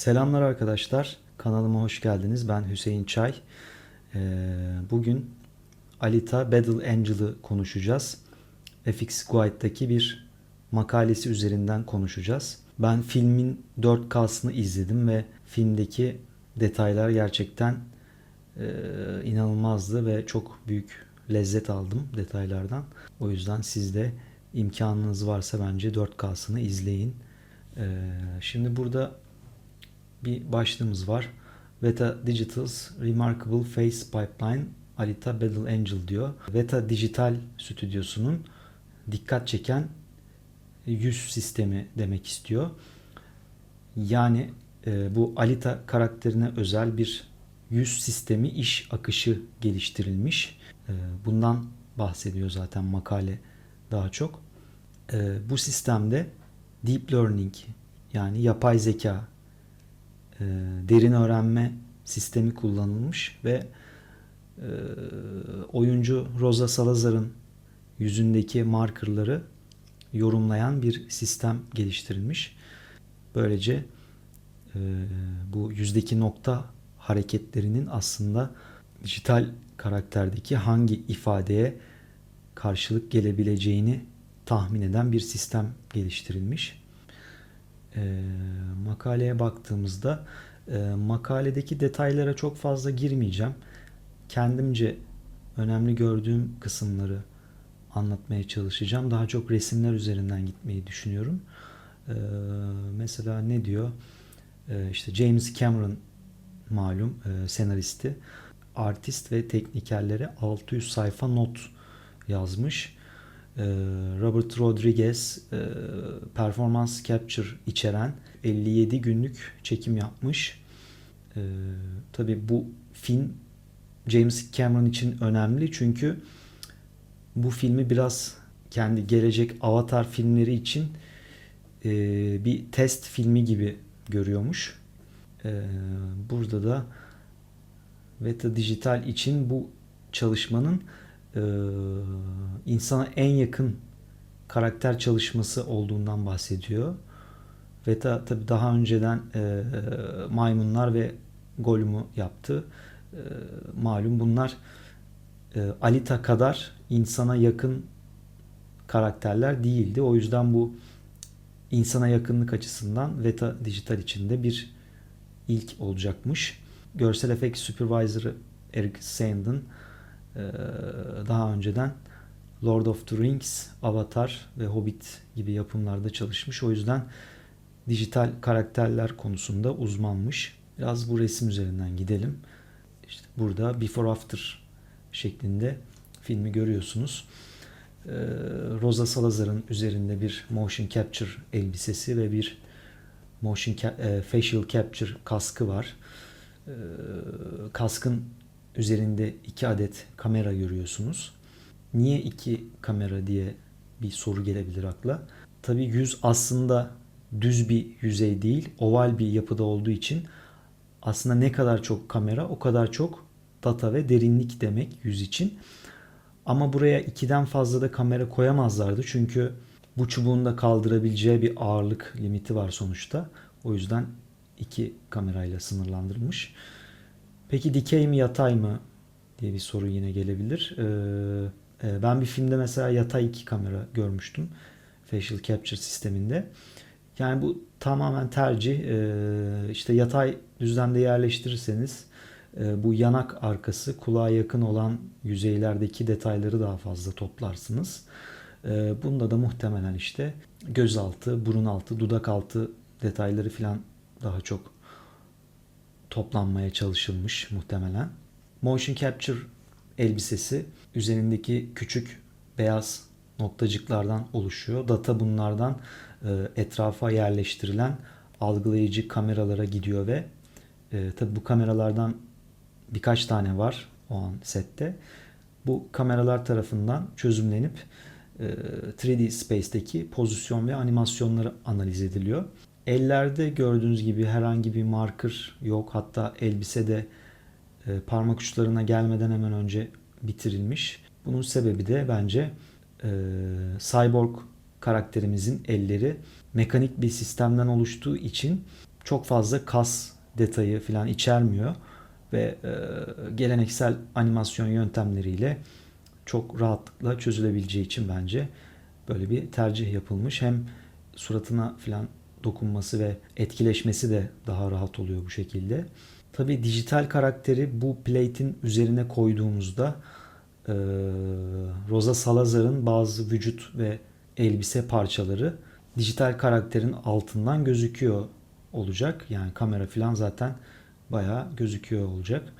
Selamlar arkadaşlar. Kanalıma hoş geldiniz. Ben Hüseyin Çay. Ee, Bugün Alita Battle Angel'ı konuşacağız. FX Guide'daki bir makalesi üzerinden konuşacağız. Ben filmin 4K'sını izledim ve filmdeki detaylar gerçekten e, inanılmazdı ve çok büyük lezzet aldım detaylardan. O yüzden siz de imkanınız varsa bence 4K'sını izleyin. Ee, Şimdi burada bir başlığımız var. Veta Digital's Remarkable Face Pipeline Alita Battle Angel diyor. Veta Digital stüdyosunun dikkat çeken yüz sistemi demek istiyor. Yani e, bu Alita karakterine özel bir yüz sistemi iş akışı geliştirilmiş. E, bundan bahsediyor zaten makale daha çok. E, bu sistemde deep learning yani yapay zeka e, derin öğrenme sistemi kullanılmış ve e, oyuncu Rosa Salazar'ın yüzündeki markerları yorumlayan bir sistem geliştirilmiş. Böylece e, bu yüzdeki nokta hareketlerinin aslında dijital karakterdeki hangi ifadeye karşılık gelebileceğini tahmin eden bir sistem geliştirilmiş. E, makaleye baktığımızda e, makaledeki detaylara çok fazla girmeyeceğim. Kendimce önemli gördüğüm kısımları anlatmaya çalışacağım. Daha çok resimler üzerinden gitmeyi düşünüyorum. E, mesela ne diyor? E, işte James Cameron malum e, senaristi, artist ve teknikerlere 600 sayfa not yazmış. Ee, Robert Rodriguez e, performans capture içeren 57 günlük çekim yapmış. Ee, Tabi bu film James Cameron için önemli çünkü bu filmi biraz kendi gelecek Avatar filmleri için e, bir test filmi gibi görüyormuş. Ee, Burada da Veta Dijital için bu çalışmanın e, insana en yakın karakter çalışması olduğundan bahsediyor. Ve ta, tabi daha önceden e, maymunlar ve Gollum'u yaptı. E, malum bunlar e, Alita kadar insana yakın karakterler değildi. O yüzden bu insana yakınlık açısından Veta Dijital içinde bir ilk olacakmış. Görsel efekt supervisor'ı Eric Sandin ee, daha önceden Lord of the Rings, Avatar ve Hobbit gibi yapımlarda çalışmış. O yüzden dijital karakterler konusunda uzmanmış. Biraz bu resim üzerinden gidelim. İşte burada before after şeklinde filmi görüyorsunuz. Ee, Rosa Salazar'ın üzerinde bir motion capture elbisesi ve bir motion ca- e, facial capture kaskı var. Ee, kaskın üzerinde iki adet kamera görüyorsunuz. Niye iki kamera diye bir soru gelebilir akla. Tabi yüz aslında düz bir yüzey değil, oval bir yapıda olduğu için aslında ne kadar çok kamera o kadar çok data ve derinlik demek yüz için. Ama buraya ikiden fazla da kamera koyamazlardı çünkü bu çubuğun da kaldırabileceği bir ağırlık limiti var sonuçta. O yüzden iki kamerayla sınırlandırılmış. Peki dikey mi yatay mı diye bir soru yine gelebilir. Ee, e, ben bir filmde mesela yatay iki kamera görmüştüm. Facial Capture sisteminde. Yani bu tamamen tercih. Ee, işte yatay düzlemde yerleştirirseniz e, bu yanak arkası kulağa yakın olan yüzeylerdeki detayları daha fazla toplarsınız. Ee, bunda da muhtemelen işte göz altı, burun altı, dudak altı detayları falan daha çok toplanmaya çalışılmış muhtemelen. Motion Capture elbisesi üzerindeki küçük beyaz noktacıklardan oluşuyor. Data bunlardan e, etrafa yerleştirilen algılayıcı kameralara gidiyor ve e, tabi bu kameralardan birkaç tane var o an sette. Bu kameralar tarafından çözümlenip e, 3D Space'teki pozisyon ve animasyonları analiz ediliyor. Ellerde gördüğünüz gibi herhangi bir marker yok. Hatta elbisede e, parmak uçlarına gelmeden hemen önce bitirilmiş. Bunun sebebi de bence e, cyborg karakterimizin elleri mekanik bir sistemden oluştuğu için çok fazla kas detayı falan içermiyor ve e, geleneksel animasyon yöntemleriyle çok rahatlıkla çözülebileceği için bence böyle bir tercih yapılmış. Hem suratına falan dokunması ve etkileşmesi de daha rahat oluyor bu şekilde. Tabi dijital karakteri bu plate'in üzerine koyduğumuzda e, Rosa Salazar'ın bazı vücut ve elbise parçaları dijital karakterin altından gözüküyor olacak. Yani kamera falan zaten bayağı gözüküyor olacak.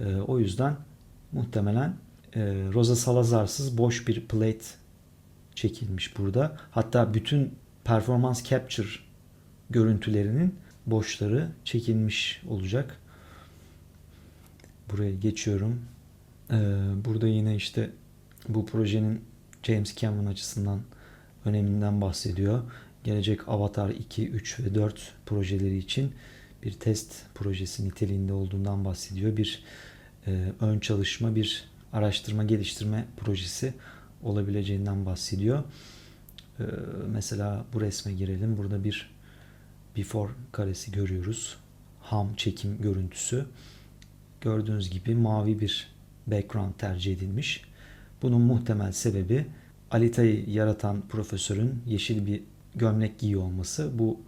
E, o yüzden muhtemelen e, Rosa Salazar'sız boş bir plate çekilmiş burada. Hatta bütün performans capture görüntülerinin boşları çekilmiş olacak. Buraya geçiyorum. Ee, burada yine işte bu projenin James Cameron açısından öneminden bahsediyor. Gelecek Avatar 2, 3 ve 4 projeleri için bir test projesi niteliğinde olduğundan bahsediyor. Bir e, ön çalışma, bir araştırma geliştirme projesi olabileceğinden bahsediyor. Ee, mesela bu resme girelim. Burada bir before karesi görüyoruz. Ham çekim görüntüsü. Gördüğünüz gibi mavi bir background tercih edilmiş. Bunun muhtemel sebebi Alita'yı yaratan profesörün yeşil bir gömlek giyiyor olması. Bu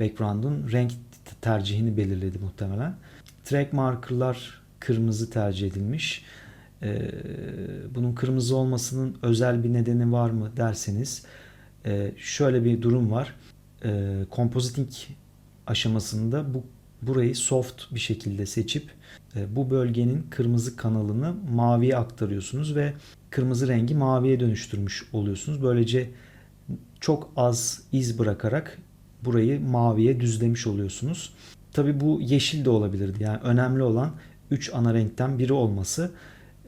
background'un renk tercihini belirledi muhtemelen. Track marker'lar kırmızı tercih edilmiş. Ee, bunun kırmızı olmasının özel bir nedeni var mı derseniz e, şöyle bir durum var. E, compositing aşamasında bu burayı soft bir şekilde seçip e, bu bölgenin kırmızı kanalını maviye aktarıyorsunuz ve kırmızı rengi maviye dönüştürmüş oluyorsunuz. Böylece çok az iz bırakarak burayı maviye düzlemiş oluyorsunuz. Tabi bu yeşil de olabilirdi. Yani önemli olan 3 ana renkten biri olması.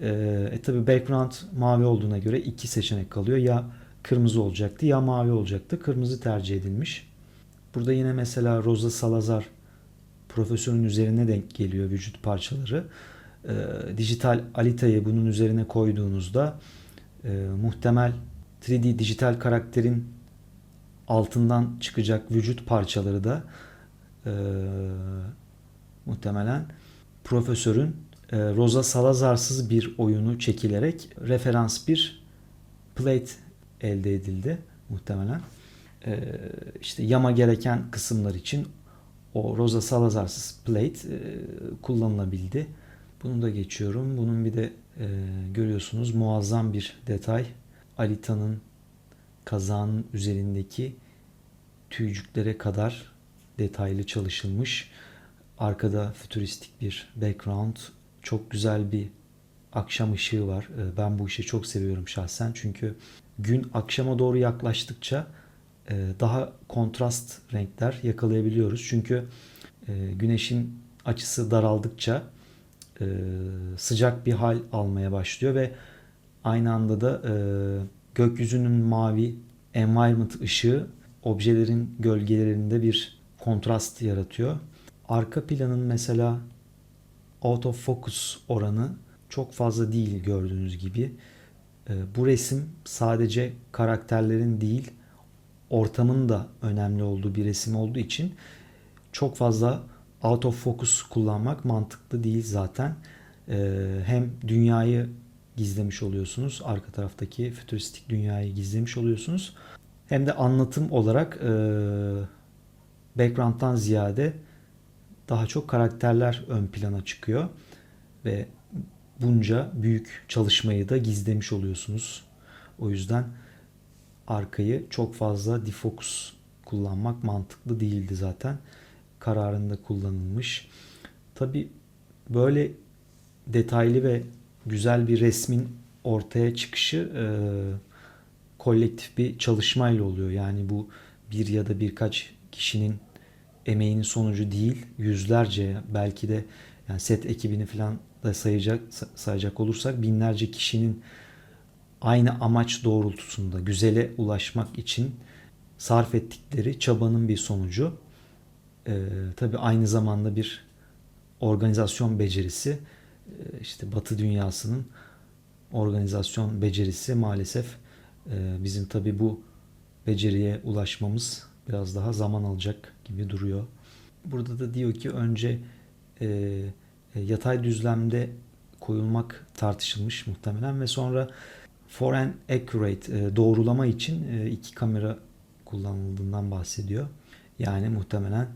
E, e tabi background mavi olduğuna göre iki seçenek kalıyor. Ya kırmızı olacaktı ya mavi olacaktı. Kırmızı tercih edilmiş. Burada yine mesela Rosa Salazar profesörün üzerine denk geliyor vücut parçaları. E, dijital Alita'yı bunun üzerine koyduğunuzda e, muhtemel 3D dijital karakterin altından çıkacak vücut parçaları da e, muhtemelen profesörün e, Rosa Salazar'sız bir oyunu çekilerek referans bir plate elde edildi muhtemelen. E, işte yama gereken kısımlar için o Rosa Salazar'sız plate e, kullanılabildi. Bunu da geçiyorum. Bunun bir de e, görüyorsunuz muazzam bir detay. Alita'nın kazağının üzerindeki tüycüklere kadar detaylı çalışılmış. Arkada fütüristik bir background. Çok güzel bir akşam ışığı var. Ben bu işi çok seviyorum şahsen. Çünkü gün akşama doğru yaklaştıkça daha kontrast renkler yakalayabiliyoruz. Çünkü e, güneşin açısı daraldıkça e, sıcak bir hal almaya başlıyor ve aynı anda da gökyüzünün mavi environment ışığı objelerin gölgelerinde bir kontrast yaratıyor. Arka planın mesela out of focus oranı çok fazla değil gördüğünüz gibi. Bu resim sadece karakterlerin değil ortamın da önemli olduğu bir resim olduğu için çok fazla out of focus kullanmak mantıklı değil zaten. Ee, hem dünyayı gizlemiş oluyorsunuz. Arka taraftaki fütüristik dünyayı gizlemiş oluyorsunuz. Hem de anlatım olarak e, background'dan ziyade daha çok karakterler ön plana çıkıyor. Ve bunca büyük çalışmayı da gizlemiş oluyorsunuz. O yüzden arkayı çok fazla defocus kullanmak mantıklı değildi zaten. Kararında kullanılmış. Tabi böyle detaylı ve güzel bir resmin ortaya çıkışı e, kolektif bir çalışmayla oluyor. Yani bu bir ya da birkaç kişinin emeğinin sonucu değil. Yüzlerce belki de yani set ekibini falan da sayacak sayacak olursak binlerce kişinin aynı amaç doğrultusunda güzele ulaşmak için sarf ettikleri çabanın bir sonucu. Ee, tabii aynı zamanda bir organizasyon becerisi. Ee, işte Batı dünyasının organizasyon becerisi maalesef e, bizim tabii bu beceriye ulaşmamız biraz daha zaman alacak gibi duruyor. burada da diyor ki önce e, e, yatay düzlemde koyulmak tartışılmış muhtemelen ve sonra for an accurate e, doğrulama için e, iki kamera kullanıldığından bahsediyor. Yani muhtemelen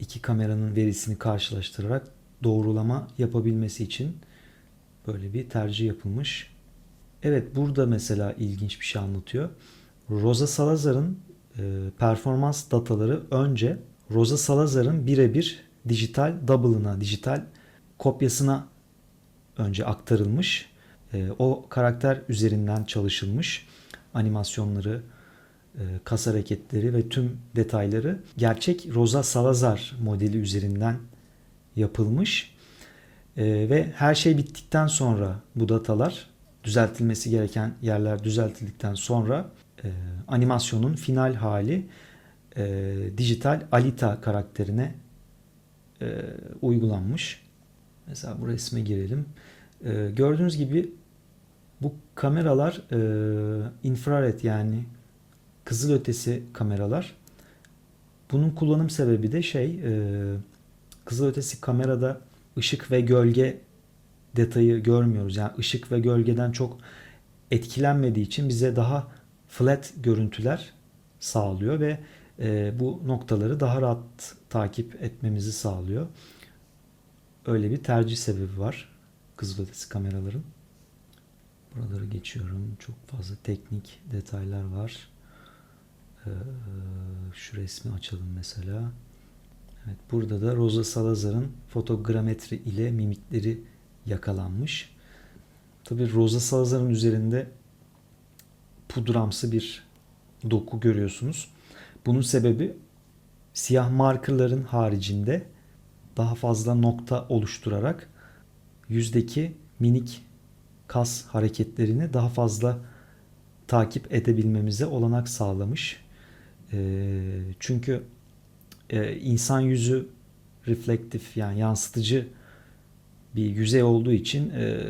iki kameranın verisini karşılaştırarak doğrulama yapabilmesi için böyle bir tercih yapılmış. Evet burada mesela ilginç bir şey anlatıyor. Rosa Salazar'ın e, performans dataları önce Rosa Salazar'ın birebir dijital double'ına, dijital kopyasına önce aktarılmış. E, o karakter üzerinden çalışılmış. Animasyonları, e, kas hareketleri ve tüm detayları gerçek Rosa Salazar modeli üzerinden yapılmış. E, ve her şey bittikten sonra bu datalar düzeltilmesi gereken yerler düzeltildikten sonra e, animasyonun final hali e, dijital Alita karakterine uygulanmış. Mesela bu resme girelim. Gördüğünüz gibi bu kameralar e, infrared yani kızılötesi kameralar. Bunun kullanım sebebi de şey e, kızılötesi kamerada ışık ve gölge detayı görmüyoruz. Yani ışık ve gölgeden çok etkilenmediği için bize daha flat görüntüler sağlıyor ve e, bu noktaları daha rahat takip etmemizi sağlıyor. Öyle bir tercih sebebi var kızılötesi kameraların. Buraları geçiyorum. Çok fazla teknik detaylar var. Ee, şu resmi açalım mesela. Evet, burada da Rosa Salazar'ın fotogrametri ile mimikleri yakalanmış. Tabii Rosa Salazar'ın üzerinde pudramsı bir doku görüyorsunuz. Bunun sebebi siyah markerların haricinde daha fazla nokta oluşturarak yüzdeki minik kas hareketlerini daha fazla takip edebilmemize olanak sağlamış. E, çünkü e, insan yüzü reflektif yani yansıtıcı bir yüzey olduğu için e,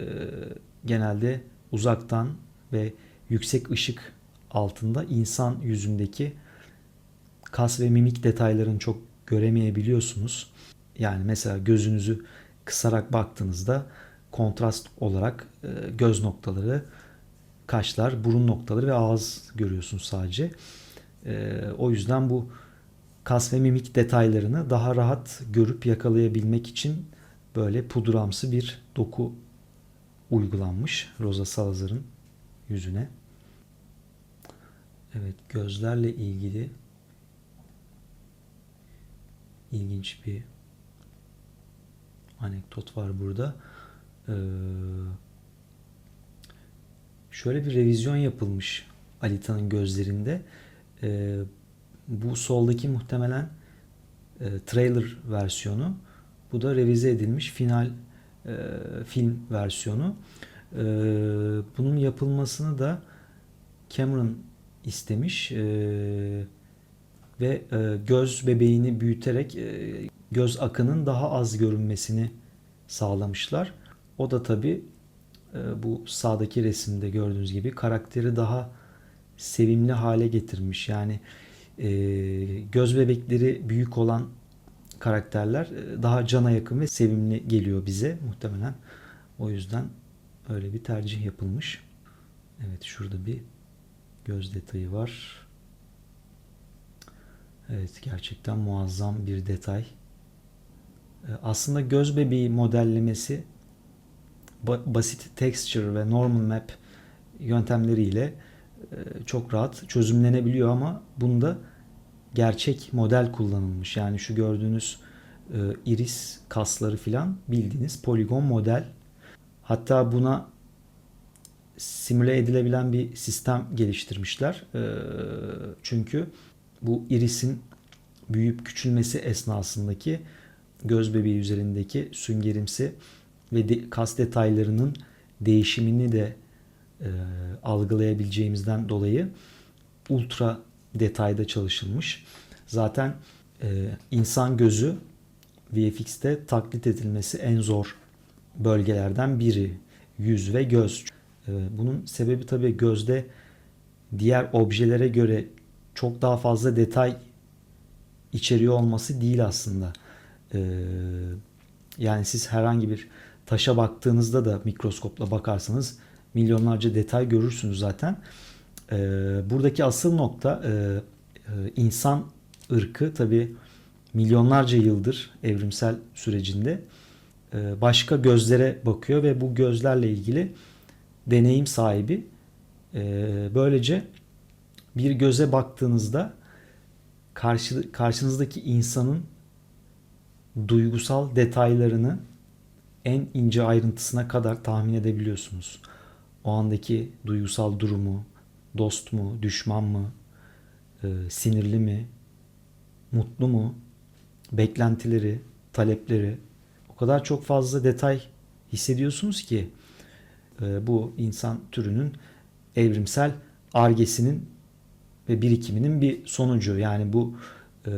genelde uzaktan ve yüksek ışık altında insan yüzündeki kas ve mimik detaylarını çok göremeyebiliyorsunuz. Yani mesela gözünüzü kısarak baktığınızda kontrast olarak e, göz noktaları, kaşlar, burun noktaları ve ağız görüyorsunuz sadece. E, o yüzden bu kas ve mimik detaylarını daha rahat görüp yakalayabilmek için böyle pudramsı bir doku uygulanmış Rosa Salazar'ın yüzüne. Evet gözlerle ilgili ilginç bir anekdot var burada. Ee, şöyle bir revizyon yapılmış Alita'nın gözlerinde. Ee, bu soldaki muhtemelen e, trailer versiyonu. Bu da revize edilmiş final e, film versiyonu. E, bunun yapılmasını da Cameron istemiş e, ve göz bebeğini büyüterek göz akının daha az görünmesini sağlamışlar. O da tabi e, bu sağdaki resimde gördüğünüz gibi karakteri daha sevimli hale getirmiş. Yani e, göz bebekleri büyük olan karakterler e, daha cana yakın ve sevimli geliyor bize muhtemelen. O yüzden öyle bir tercih yapılmış. Evet şurada bir göz detayı var. Evet gerçekten muazzam bir detay. Aslında göz bebeği modellemesi basit texture ve normal map yöntemleriyle e, çok rahat çözümlenebiliyor ama bunda gerçek model kullanılmış. Yani şu gördüğünüz e, iris kasları filan bildiğiniz poligon model. Hatta buna simüle edilebilen bir sistem geliştirmişler. E, çünkü bu irisin büyüyüp küçülmesi esnasındaki göz bebeği üzerindeki süngerimsi ve de, kas detaylarının değişimini de e, algılayabileceğimizden dolayı ultra detayda çalışılmış. Zaten e, insan gözü VFX'te taklit edilmesi en zor bölgelerden biri. Yüz ve göz. E, bunun sebebi tabii gözde diğer objelere göre çok daha fazla detay içeriyor olması değil aslında. Ee, yani siz herhangi bir taşa baktığınızda da mikroskopla bakarsanız milyonlarca detay görürsünüz zaten. Ee, buradaki asıl nokta e, e, insan ırkı tabi milyonlarca yıldır evrimsel sürecinde e, başka gözlere bakıyor ve bu gözlerle ilgili deneyim sahibi. E, böylece bir göze baktığınızda karşı, karşınızdaki insanın duygusal detaylarını en ince ayrıntısına kadar tahmin edebiliyorsunuz. O andaki duygusal durumu, dost mu, düşman mı, e, sinirli mi, mutlu mu, beklentileri, talepleri o kadar çok fazla detay hissediyorsunuz ki e, bu insan türünün evrimsel argesinin ve birikiminin bir sonucu. Yani bu e,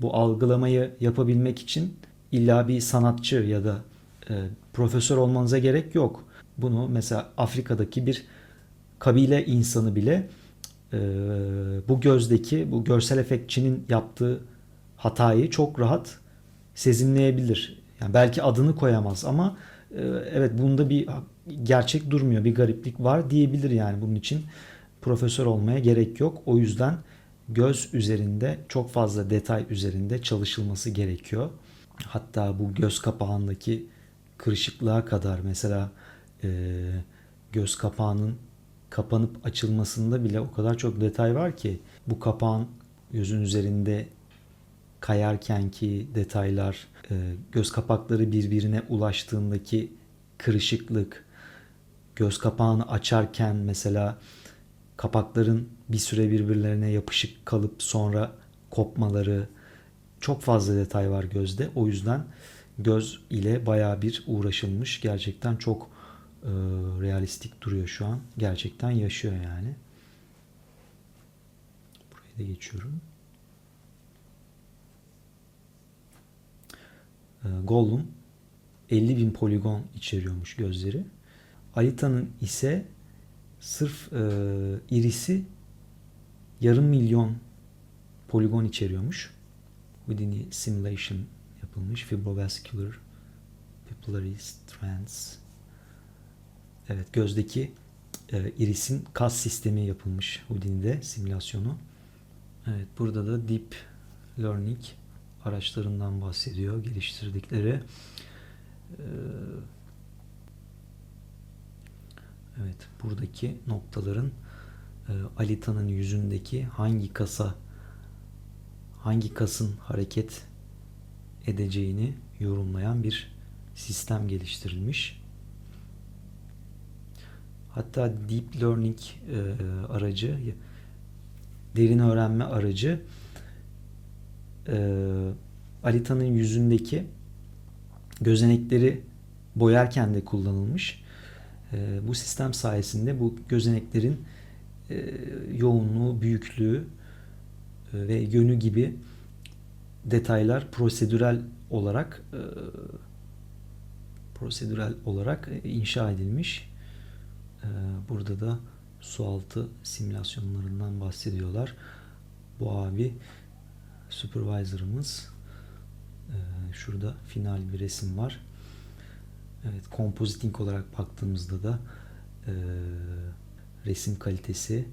bu algılamayı yapabilmek için illa bir sanatçı ya da e, profesör olmanıza gerek yok. Bunu mesela Afrika'daki bir kabile insanı bile e, bu gözdeki bu görsel efektçinin yaptığı hatayı çok rahat sezinleyebilir. Yani belki adını koyamaz ama e, evet bunda bir gerçek durmuyor, bir gariplik var diyebilir yani bunun için profesör olmaya gerek yok. O yüzden göz üzerinde çok fazla detay üzerinde çalışılması gerekiyor. Hatta bu göz kapağındaki kırışıklığa kadar mesela e, göz kapağının kapanıp açılmasında bile o kadar çok detay var ki bu kapağın gözün üzerinde kayarken ki detaylar, e, göz kapakları birbirine ulaştığındaki kırışıklık, göz kapağını açarken mesela kapakların bir süre birbirlerine yapışık kalıp sonra kopmaları çok fazla detay var gözde. O yüzden göz ile baya bir uğraşılmış. Gerçekten çok e, realistik duruyor şu an. Gerçekten yaşıyor yani. Burayı da geçiyorum. E, Gollum 50 bin poligon içeriyormuş gözleri. Alita'nın ise sırf e, irisi yarım milyon poligon içeriyormuş. Houdini simulation yapılmış. Fibrovascular pupillary strands. Evet gözdeki e, irisin kas sistemi yapılmış Houdini'de simülasyonu. Evet burada da deep learning araçlarından bahsediyor. Geliştirdikleri. Ee, evet buradaki noktaların e, Alita'nın yüzündeki hangi kasa hangi kasın hareket edeceğini yorumlayan bir sistem geliştirilmiş. Hatta deep learning e, aracı derin öğrenme aracı e, Alita'nın yüzündeki gözenekleri boyarken de kullanılmış. E, bu sistem sayesinde bu gözeneklerin e, yoğunluğu, büyüklüğü e, ve yönü gibi detaylar prosedürel olarak e, prosedürel olarak e, inşa edilmiş. E, burada da sualtı simülasyonlarından bahsediyorlar. Bu abi supervisor'ımız. Ee, şurada final bir resim var. Evet, compositing olarak baktığımızda da e, resim kalitesi,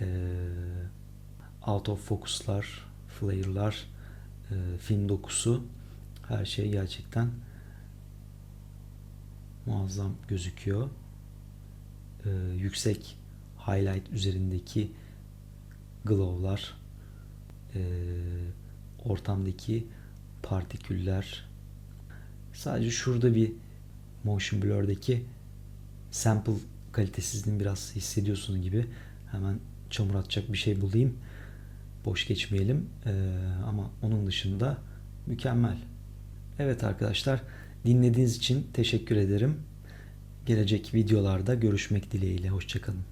e, out of focus'lar, flare'lar, e, film dokusu. Her şey gerçekten muazzam gözüküyor. E, yüksek highlight üzerindeki glow'lar, e, ortamdaki partiküller. Sadece şurada bir motion blur'daki sample kalitesizliğini biraz hissediyorsunuz gibi. Hemen çamur atacak bir şey bulayım boş geçmeyelim. Ee, ama onun dışında mükemmel. Evet arkadaşlar dinlediğiniz için teşekkür ederim. Gelecek videolarda görüşmek dileğiyle hoşçakalın